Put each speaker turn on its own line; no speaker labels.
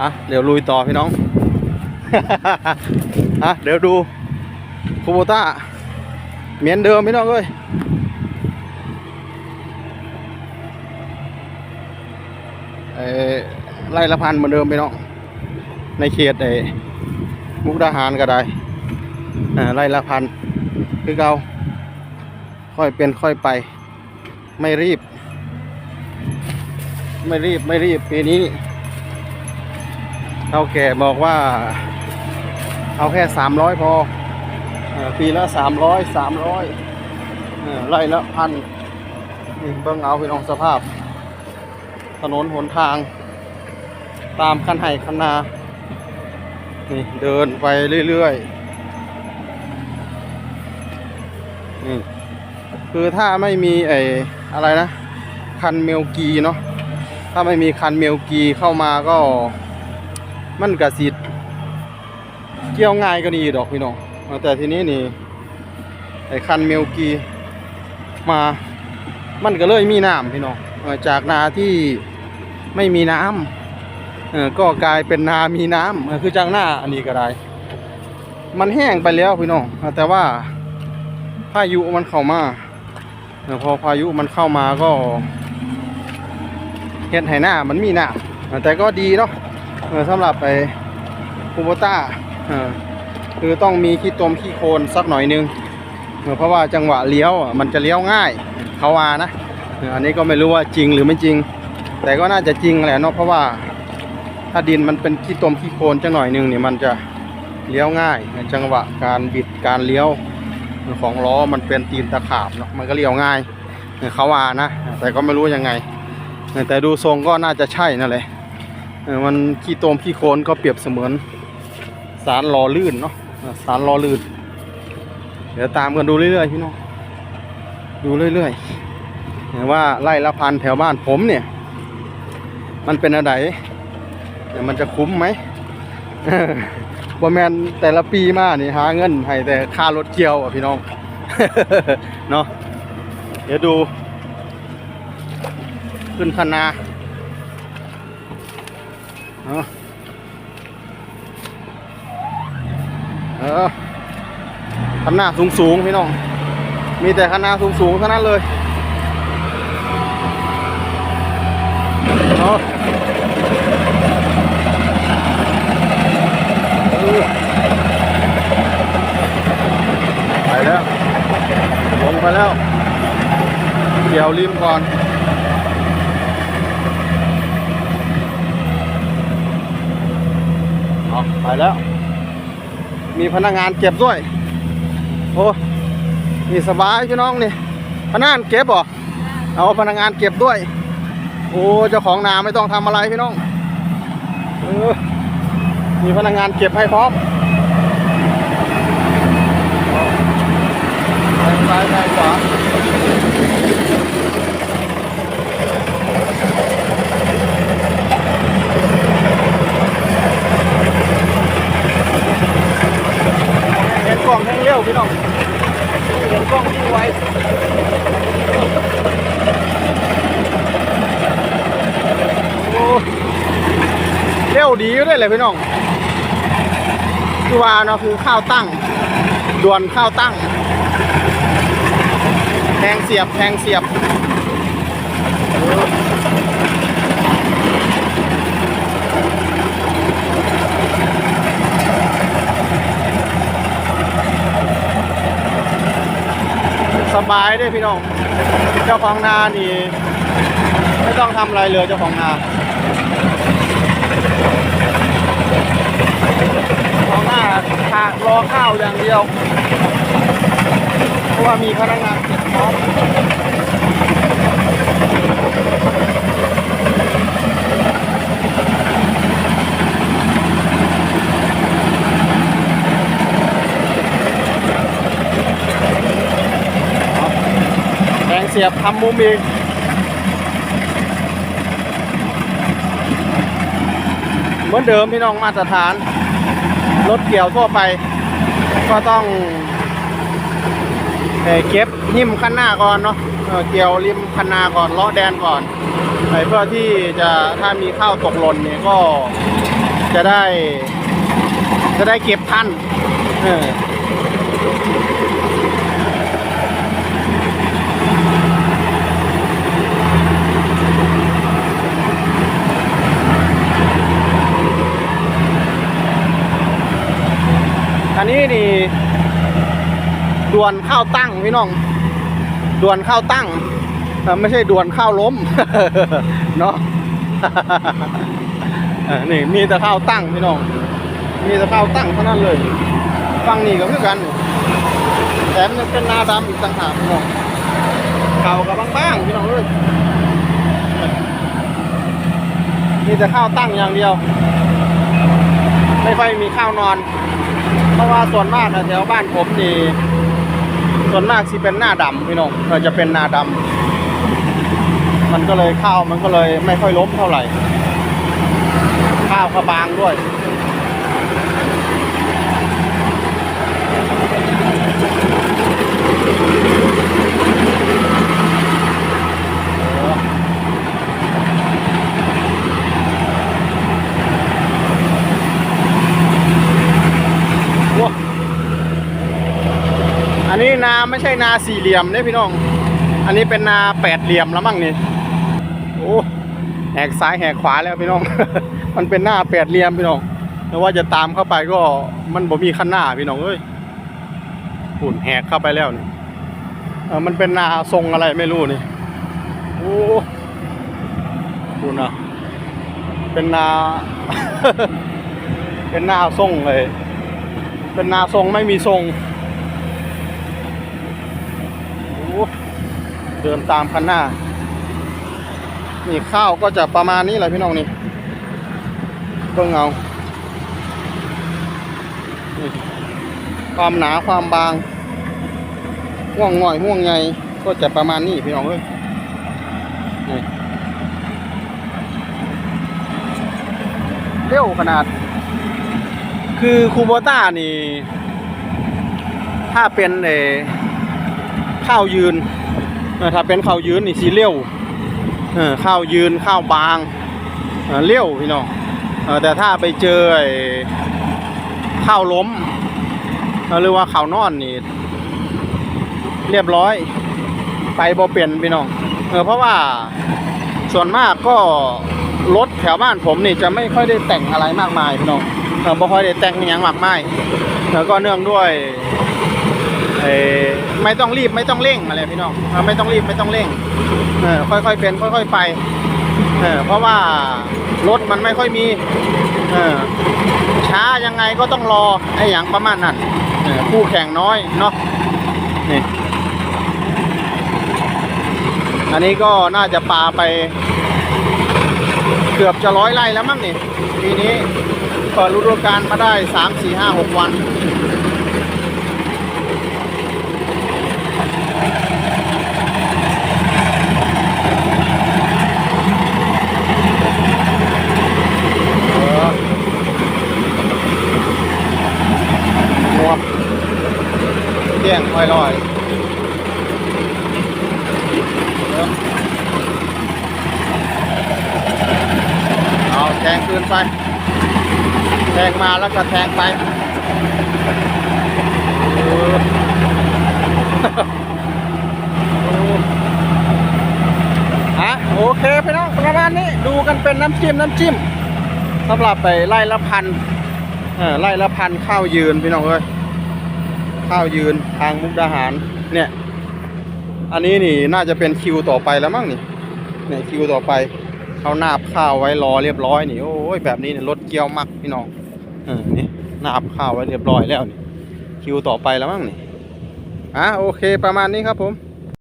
อะเดี๋ยวลุยต่อพี่น้อง อะเดี๋ยวดูคูโบต้าเหมือนเดิมพี่น้องเอ้ยเอ่อไล่ละพันเหมือนเดิมพี่น้อง ในเขตไอ้มุกดาหารก็ได้อ่าไล่ละพันคือเกาค่อยเป็นค่อยไป ไม่รีบ ไม่รีบไม่รีบปีนี้ ท่าแก่บอกว่า เอาแค่สามร้อยพอปีละสามร้อยสามร้อยไล่ละพันนี่เบิ่งเอาพี่น้องสภาพ ถนนหนทาง ตามคันไห่คันนานี่เดินไปเรื่อยๆนี่คือถ้าไม่มีไอ้อะไรนะ คันเมลกีเนาะถ้าไม่มีคันเมลกีเข้ามาก็ มันกระสิเกี่ยวง่ายก็ดีดอกพี่น้องแต่ทีนี้นี่ไอ้คันเมลกีมา มันก็เลยมีน้ำพี่น้องจากนาที่ไม่มีน้ำก็กลายเป็นนามีน้ำคือจังหน้าอันนี้ก็ได้ มันแห้งไปแล้วพี่น้องแต่ว่าพายุมันเข้ามาพอพายุมันเข้ามาก็เห็ดไหหน้ามันมีหน้าแต่ก็ดีเนาะ สำหรับไอคูโบต้าคือต้องมีขี้ตมขี้โคลนสักหน่อยนึงเพราะว่าจังหวะเลี้ยวมันจะเลี้ยวง่ายเขาว่านะอันนี้ก็ไม่รู้ว่าจริงหรือไม่จริง แต่ก็น่าจะจริงแหละเนาะเพราะว่าถ้าดินมันเป็นขี้ตมขี้โคลนจังหน่อยนึงเนี่ยมันจะเลี้ยวง่ายในจังหวะการบิดการเลี้ยวของล้อมันเป็นตีนตะขาบเนาะมันก็เลี้ยวง่ายเขาว่านะแต่ก็ไม่รู้ยังไง แต่ดูทรงก็น่าจะใช่นั่นแหละ มันขี้โตมขี้โคลนก็เปรียบเสมือนสารหล่อลื่นเนาะสารหล่อลื่น เดี๋ยวตามกันดูเรื่อยๆพี่น้องดูเรื่อยๆเห็นว่าไล่ละพันแถวบ้านผมเนี่ย มันเป็นอะไรเดี๋ยวมันจะคุ้มไหมเอแมนแต่ละปีมานี่หาเงินให้แต่ค่ารถเกี่ยวอะพี่น้องเนาะเดี๋ยวดู ขึ้นคนา เออเออคันหน้าสูงสูงพี่น้อง มีแต่คันหน้าสูงสูงเท่านั้นเลยเนาะไปแล้วลงไปแล้ว เกี่ยวริมก่อน เอา ไปแล้ว มีพนักงานเก็บด้วย โอ้นี่สบายพี่น้องนี่ พนักงานเก็บเหรอเอาพนักงานเก็บด้วย โอ้เจ้าของนาไม่ต้องทำอะไรพี่น้องเออมีพนักงานเก็บให้พร้อมซ้ายซ้ายขวาเห็นกล้องแห้งเร็ วพี่น้องเห็นกล้องที่ไว้เร็วดีอยู่ด้วยเลยพี่น้อง คือว่าเนาะคือข้าวตั้งด่วนข้าวตั้งแทงเสียบแทงเสียบ สบายด้วยพี่น้อง เจ้าของนานี่ไม่ต้องทำอะไรเลยเจ้าของนาเจ้าของนาหารอข้าวอย่างเดียว เพราะว่ามีพนักงานเก็บพร้อมแทงเสี ยบทำมุมอีกเหมือนเดิมพี่น้องมาตรฐาน รถเกี่ยวทั่วไป ก็ต้องเก็บหิมคันหน้าก่อนเนาะเกี่ยวริมคันนาก่อนเลาะแดนก่อนเพื่อที่จะถ้ามีข้าวตกหล่นเนี่ยก็จะได้ จะได้เก็บทัน อันนี้นี่ด่วนข้าวตั้งพี่น้องด่วนข้าวตั้งไม่ใช่ด่วนข้าวล้มเนาะนี่มีแต่ข้าวตั้งพี่น้อง มีแต่ข้าวตั้งเท่านั้นเลยฟังนี่ก็คือกันแถมยังเป็นนาดำอีกต่างหากพี่น้องเข้ากับบางๆพี่น้องเลยมีแต่ข้าวตั้งอย่างเดียว ไม่ค่อยมีข้าวนอน เพราะว่าส่วนมากอะแถวบ้านผมนี่ส่วนมากที่เป็นหน้าดำพี่น้องเราจะเป็นนาดำมันก็เลยข้าวมันก็เลยไม่ค่อยล้มเท่าไหร่ ข้าวก็บางด้วย ว้าอันนี้นา ไม่ใช่นาสี่เหลี่ยมเนี่ยพี่น้อง อันนี้เป็นนาแปดเหลี่ยมแล้วมั้งนี่ โอ้แหกซ้ายแหกขวาแล้วพี่น้อง มันเป็นหน้าแปดเหลี่ยมพี่น้องไม่ว่าจะตามเข้าไปก็มันบ่มีขั้นหน้าพี่น้องเอ้ยหุ่นแหกเข้าไปแล้วนี่เออมันเป็นนาทรงอะไรไม่รู้นี่ โอ้คุณนะเป็นนา เป็นนาทรงเลย เป็นนาทรงไม่มีทรงโอ้ เดินตามคันหน้า นี่ข้าวก็จะประมาณนี้แหละพี่น้องนี่เบิ่งเอานี่ความหนาความบางห่วงหน่อยห่วงใหญ่ก็จะประมาณนี้พี่น้องเอ้ยนี่เร็วขนาด คือคูโบต้านี่ ถ้าเป็นเอข้าวยืน ถ้าเป็นข้าวยืนนี่สีเร็วเออข้าวยืนข้าวบางเลี้ยวพี่น้องแต่ถ้าไปเจอข้าวล้มหรือว่าข้าวนอนนี่เรียบร้อย ไปบ่เปลี่ยนพี่น้องเออเพราะว่าส่วนมากก็รถแถวบ้านผมนี่จะไม่ค่อยได้แต่งอะไรมากมายพี่น้องเออบ่ค่อยได้แต่งอย่างมากมายแล้วก็เนื่องด้วย อไม่ต้องรีบไม่ต้องเร่งอะไรพี่น้องไม่ต้องรีบไม่ต้องเร่งเออค่อยๆเป็นค่อยๆไปเออเพราะว่ารถมันไม่ค่อยมีเออช้ายังไงก็ต้องรอไอ้อย่างประมาณนั้นเออคู่แข่งน้อยเนาะนี่อันนี้ก็น่าจะปาไป เกือบจะร้อยไร่แล้วมั้งนี่ปีนี้เปิดฤดูกาลมาได้สามสี่ห้าหกวัน เออหมวกเที่ยงลอยลอยเออเอาแทงคืนไป แทง มาแล้วก็แทงไปออโอ้ฮะโอเคพี่น้องประมาณนี้ดูกันเป็นน้ำจิ้มน้ำจิ้มสำหรับไปไล่ละพันเออไล่ละพันข้าวยืนพี่น้องเอ้ยข้าวยืนทางมุกดาหารเนี่ย อันนี้นี่น่าจะเป็นคิวต่อไปแล้วมั้งนี่เนี่ยคิวต่อไปเขาหน้าบข้าวไว้รอเรียบร้อยนี่โอ้ยแบบนี้เนี่ยรถเกียวมักพี่น้อง เออนี่นาบข้าวไว้เรียบร้อยแล้วนี่คิวต่อไปแล้วมั้งนี่อะโอเคประมาณนี้ครับผม